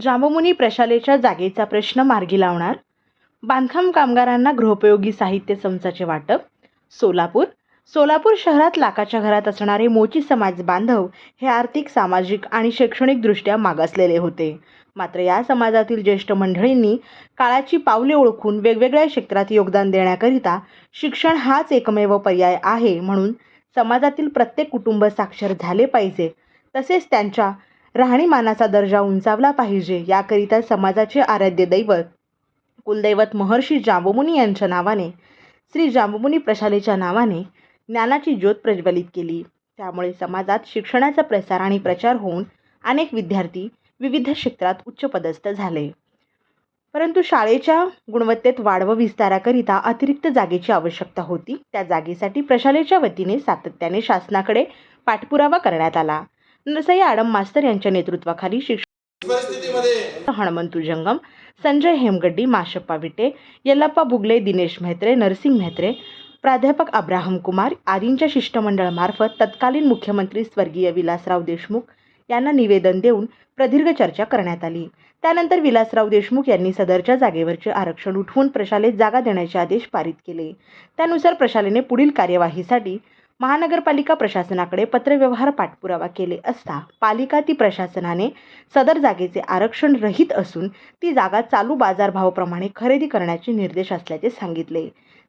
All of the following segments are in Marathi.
जांबमुनी प्रशालेच्या जागेचा प्रश्न मार्गी लावणार. बांधकाम कामगारांना गृहोपयोगी साहित्य संचाचे वाटप. सोलापूर. सोलापूर शहरात लाखाच्या घरात असणारे मोची समाज बांधव हे आर्थिक सामाजिक आणि शैक्षणिकदृष्ट्या मागासलेले होते. मात्र या समाजातील ज्येष्ठ मंडळींनी काळाची पावले ओळखून वेगवेगळ्या क्षेत्रात योगदान देण्याकरिता शिक्षण हाच एकमेव पर्याय आहे म्हणून समाजातील प्रत्येक कुटुंब साक्षर झाले पाहिजे. तसेच त्यांच्या राहणीमानाचा दर्जा उंचावला पाहिजे. याकरिता समाजाचे आराध्य दैवत कुलदैवत महर्षी जांबुमुनी यांच्या नावाने श्री जांबुमुनी प्रशालेच्या नावाने ज्ञानाची ज्योत प्रज्वलित केली. त्यामुळे समाजात शिक्षणाचा प्रसार आणि प्रचार होऊन अनेक विद्यार्थी विविध क्षेत्रात उच्चपदस्थ झाले. परंतु शाळेच्या गुणवत्तेत वाढ व विस्ताराकरिता अतिरिक्त जागेची आवश्यकता होती. त्या जागेसाठी प्रशालेच्या वतीने सातत्याने शासनाकडे पाठपुरावा करण्यात आला. नरसई आडम मास्तर यांच्या नेतृत्वाखाली शिक्षण हणमंतू जंगम संजय हेमगड्डी माशप्पा विटे यल्लाप्पा बुगले दिनेश म्हेत्रे नरसिंग म्हेत्रे प्राध्यापक अब्राहम कुमार आदींच्या शिष्टमंडळामार्फत तत्कालीन मुख्यमंत्री स्वर्गीय विलासराव देशमुख यांना निवेदन देऊन प्रदीर्घ चर्चा करण्यात आली. त्यानंतर विलासराव देशमुख यांनी सदरच्या जागेवरचे आरक्षण उठवून प्रशालेत जागा देण्याचे आदेश पारित केले. त्यानुसार प्रशालेने पुढील कार्यवाहीसाठी महानगरपालिका प्रशासनाकडे पत्रव्यवहार पाठपुरावा केले असता पालिका ती प्रशासनाने सदर जागेचे आरक्षण रहित असून ती जागा चालू बाजारभावाप्रमाणे खरेदी करण्याचे निर्देश असल्याचे सांगितले.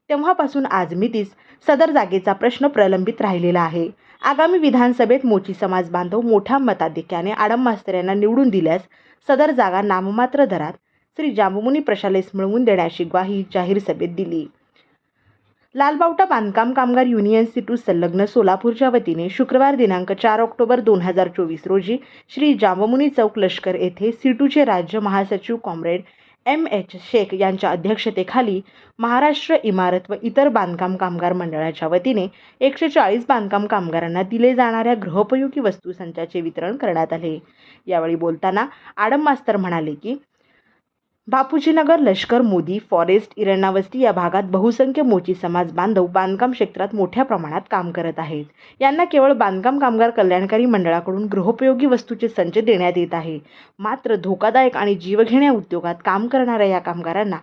तेव्हापासून आज मितीस सदर जागेचा प्रश्न प्रलंबित राहिलेला आहे. आगामी विधानसभेत मोची समाज बांधव मोठ्या मताधिक्याने आडम मास्तर यांना निवडून दिल्यास सदर जागा नाममात्र दरात श्री जांबुमुनी प्रशालेस मिळवून देण्याची ग्वाही जाहीर सभेत दिली. लालबावटा बांधकाम कामगार युनियन सिटू संलग्न सोलापूरच्या वतीने शुक्रवार दिनांक चार ऑक्टोबर दोन हजार चोवीस रोजी श्री जांबमुनी चौक लष्कर येथे सिटूचे राज्य महासचिव कॉम्रेड एम एच शेख यांच्या अध्यक्षतेखाली महाराष्ट्र इमारत व इतर बांधकाम कामगार मंडळाच्या वतीने एकशे चाळीस बांधकाम कामगारांना दिले जाणाऱ्या गृहोपयोगी वस्तू संचाचे वितरण करण्यात आले. यावेळी बोलताना आडम मास्तर म्हणाले की बापूजीनगर लष्कर मोदी फॉरेस्ट इरणावस्ती या भागात बहुसंख्य मोची समाज बांधव बांधकाम क्षेत्रात मोठ्या प्रमाणात काम करत आहेत. यांना केवळ बांधकाम कामगार कल्याणकारी मंडळाकडून गृहोपयोगी वस्तूचे संच देण्यात येत आहे. मात्र धोकादायक आणि जीवघेण्या उद्योगात काम करणाऱ्या या कामगारांना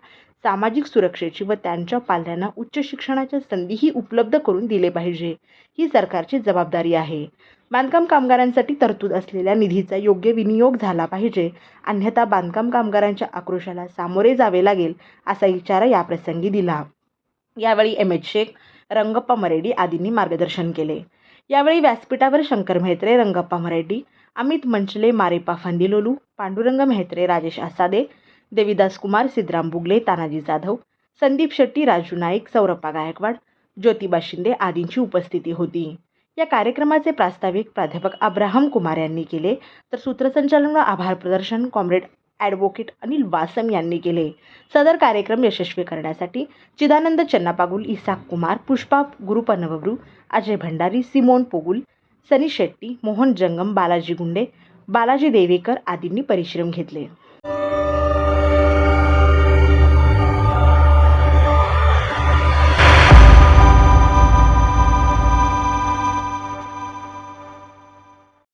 सामाजिक सुरक्षेची व त्यांच्या पाल्यांना उच्च शिक्षणाच्या संधीही उपलब्ध करून दिले पाहिजे ही सरकारची जबाबदारी आहे. बांधकाम कामगारांसाठी तरतूद असलेल्या निधीचा योग्य विनियोग झाला पाहिजे. अन्यथा बांधकाम कामगारांच्या आक्रोशाला सामोरे जावे लागेल असा इशारा याप्रसंगी दिला. यावेळी एम. एच. शेख रंगप्पा मरेडी आदींनी मार्गदर्शन केले. यावेळी व्यासपीठावर शंकर म्हेत्रे रंगप्पा मरेडी अमित मंचले मारेपा फंदिलोलू पांडुरंग म्हेत्रे राजेश आसादे देविदास कुमार सिद्धराम बुगले तानाजी जाधव संदीप शेट्टी राजू नाईक सौरप्पा गायकवाड ज्योतिबा शिंदे आदींची उपस्थिती होती. या कार्यक्रमाचे प्रास्ताविक प्राध्यापक अब्राहम कुमार यांनी केले. तर सूत्रसंचालन व आभार प्रदर्शन कॉम्रेड ॲडव्होकेट अनिल वासम यांनी केले. सदर कार्यक्रम यशस्वी करण्यासाठी चिदानंद चन्नापागुल इसाक कुमार पुष्पा गुरुपनवब्रू अजय भंडारी सिमोन पोगुल सनी शेट्टी मोहन जंगम बालाजी गुंडे बालाजी देवेकर आदींनी परिश्रम घेतले.